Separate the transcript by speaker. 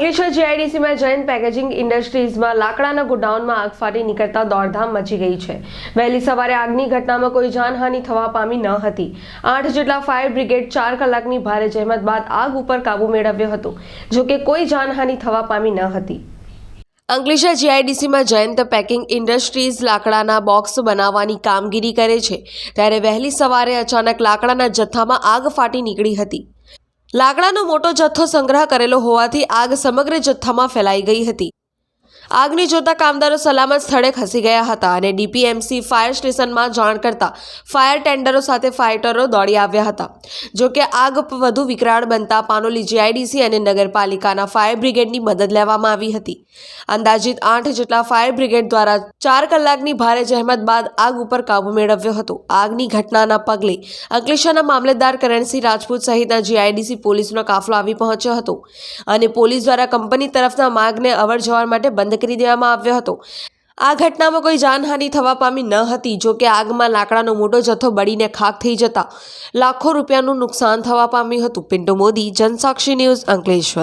Speaker 1: જીઆઈડીસીમાં Jain packaging ઇન્ડસ્ટ્રીઝમાં લાકડાના ગોડાઉનમાં આગ ફાટી નીકળતા દોડધામ મચી ગઈ છે. વહેલી સવારે આગની ઘટનામાં કોઈ જાનહાનિ થવા પામી ન હતી. આઠ જેટલા ફાયર બ્રિગેડ ચાર કલાકની ભારે જહેમત બાદ આગ ઉપર કાબુ મેળવ્યો હતો જોકે કોઈ જાનહાનિ થવા પામી ન હતી. અંકલેશ્વર જીઆઈડીસીમાં જયંત પેકિંગ ઇન્ડસ્ટ્રીઝ લાકડાના બોક્સ બનાવવાની કામગીરી કરે છે, ત્યારે વહેલી સવારે અચાનક લાકડાના જથ્થામાં આગ ફાટી નીકળી હતી. લાકડાનો મોટો જથ્થો સંગ્રહ કરેલો હોવાથી આગ સમગ્ર જથ્થામાં ફેલાઈ ગઈ હતી. આગને જોતા કામદારો સલામત સ્થળે ખસી ગયા હતા અને ડીપીએમસી ફાયર સ્ટેશનમાં જાણ કરતા ફાયર ટેન્ડરો સાથે ફાઇટરો દોડી આવ્યા હતા. જોકે આગ વધુ વિકરાળ બનતા પાનોલી જીઆઈડીસી અને નગરપાલિકાના ફાયર બ્રિગેડની મદદ લેવામાં આવી હતી. અંદાજિત આઠ જેટલા ફાયર બ્રિગેડ દ્વારા ચાર કલાકની ભારે જહેમત બાદ આગ ઉપર કાબુ મેળવ્યો હતો. આગની ઘટનાના પગલે અંકલેશ્વરના મામલતદાર કરણસિંહ રાજપૂત સહિતના જીઆઈડીસી પોલીસનો કાફલો આવી પહોંચ્યો હતો અને પોલીસ દ્વારા કંપની તરફના માર્ગને અવર જવર માટે બંધ કરી દેવામાં આવ્યો હતો. આ ઘટનામાં કોઈ જાનહાનિ થવા પામી ન હતી. જો કે આગમાં લાકડાનો મોટો જથ્થો બળીને ખાક થઈ જતા લાખો રૂપિયાનું નુકસાન થવા પામ્યું હતું. પિન્ટુ મોદી, જનસાક્ષી ન્યૂઝ અંકલેશ્વર.